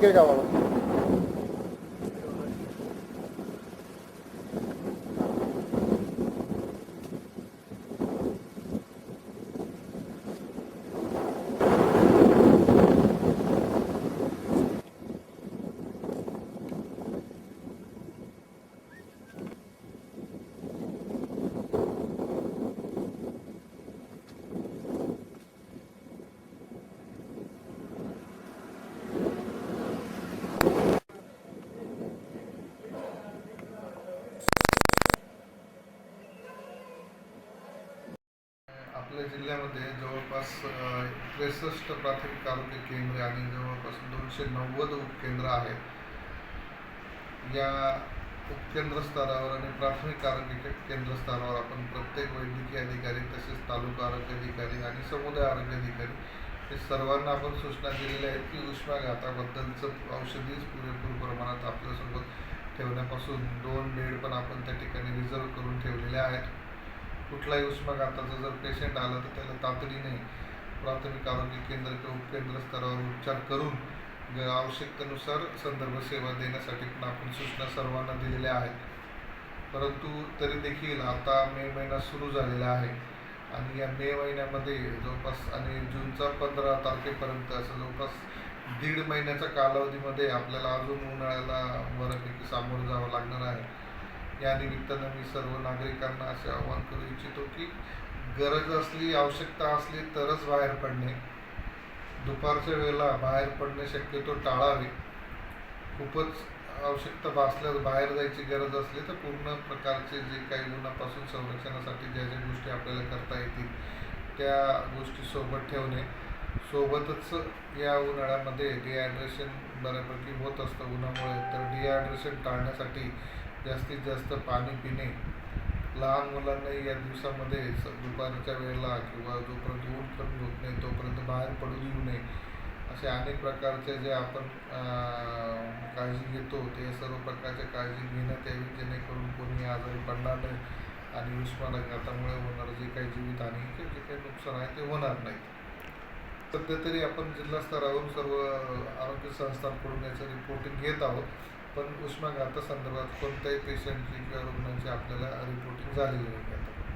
给着了 आपल्या जिल्ह्यामध्ये जवळपास त्रेसष्ट प्राथमिक आरोग्य केंद्रे आणि जवळपास दोनशे नव्वद उपकेंद्र आहेत. या उपकेंद्र स्तरावर आणि प्राथमिक आरोग्य केंद्र स्तरावर आपण प्रत्येक वैद्यकीय अधिकारी तसेच तालुका आरोग्य अधिकारी आणि समुदाय आरोग्य अधिकारी हे सर्वांना आपण सूचना दिलेल्या आहेत की उष्माघाताबद्दलचं औषधीच पुरेपूर प्रमाणात आपल्यासोबत ठेवण्यापासून दोन बेड पण आपण त्या ठिकाणी रिझर्व करून ठेवलेले आहेत. कुठलाही उष्माघाताचा जर पेशंट आला तर त्याला तातडीने प्राथमिक आरोग्य केंद्र किंवा उपकेंद्र स्तरावर उपचार करून आवश्यकतेनुसार संदर्भ सेवा देण्यासाठी पण आपण सूचना सर्वांना दिलेल्या आहेत. परंतु तरी देखील आता मे महिना सुरू झालेला आहे आणि या मे महिन्यामध्ये जवळपास आणि जूनचा पंधरा तारखेपर्यंत असं जवळपास दीड महिन्याच्या कालावधीमध्ये आपल्याला अजून उन्हाळ्याला बऱ्यापैकी सामोरं जावं लागणार आहे. या निमित्तानं मी सर्व नागरिकांना असे आवाहन करू इच्छितो की गरज असली आवश्यकता असली तरच बाहेर पडणे. दुपारच्या वेळेला बाहेर पडणे शक्यतो टाळावे. खूपच आवश्यकता भासल्यास बाहेर जायची गरज असली तर पूर्ण प्रकारचे जे काही गुणापासून संरक्षणासाठी ज्या ज्या गोष्टी आपल्याला करता येतील त्या गोष्टी सोबत ठेवणे. सोबतच या उन्हाळ्यामध्ये डिहायड्रेशन बऱ्यापैकी होत असतं. उन्हामुळे तर डिहायड्रेशन टाळण्यासाठी जास्तीत जास्त पाणी पिणे. लहान मुलांनाही या दिवसामध्ये स- दुपारच्या वेळेला किंवा जोपर्यंत ऊन कमी होत नाही तोपर्यंत बाहेर पडू देऊ नये. असे अनेक प्रकारचे जे आपण काळजी घेतो ते सर्व प्रकारच्या काळजी घेण्यात यावी जेणेकरून कोणी आजारी पडणार नाही आणि उष्माघातामुळे होणारं जे काही जीवितहानी किंवा जे काही नुकसान आहे ते होणार नाही सध्या तरी आपण जिल्हा स्तरावरून सर्व आरोग्य संस्थांकडून याचं रिपोर्टिंग घेत आहोत. पण उष्माघातासंदर्भात कोणत्याही पेशंटची किंवा रुग्णांची आपल्याला रिपोर्टिंग झालेली नाही. आता